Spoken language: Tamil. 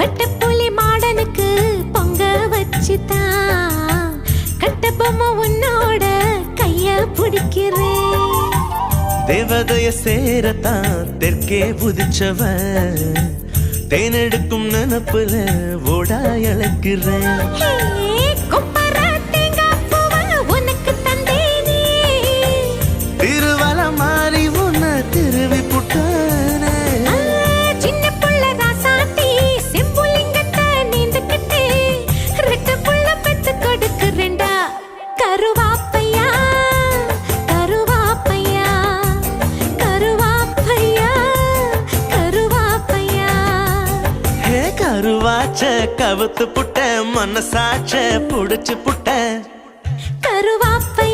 கட்டப்புலி மாடனுக்கு பொங்க வச்சுதான். கட்டபொம்மை உன்னோட கைய பிடிக்கிறேன். தேவதைய சேரத்தான் தெற்கே புதிச்சவன் தேனெடுக்கும் நினப்புல ஓடா கருவாச்ச கவுத்து புட்ட மனசாச்ச புடிச்சு புட்ட. கருவாப்பையா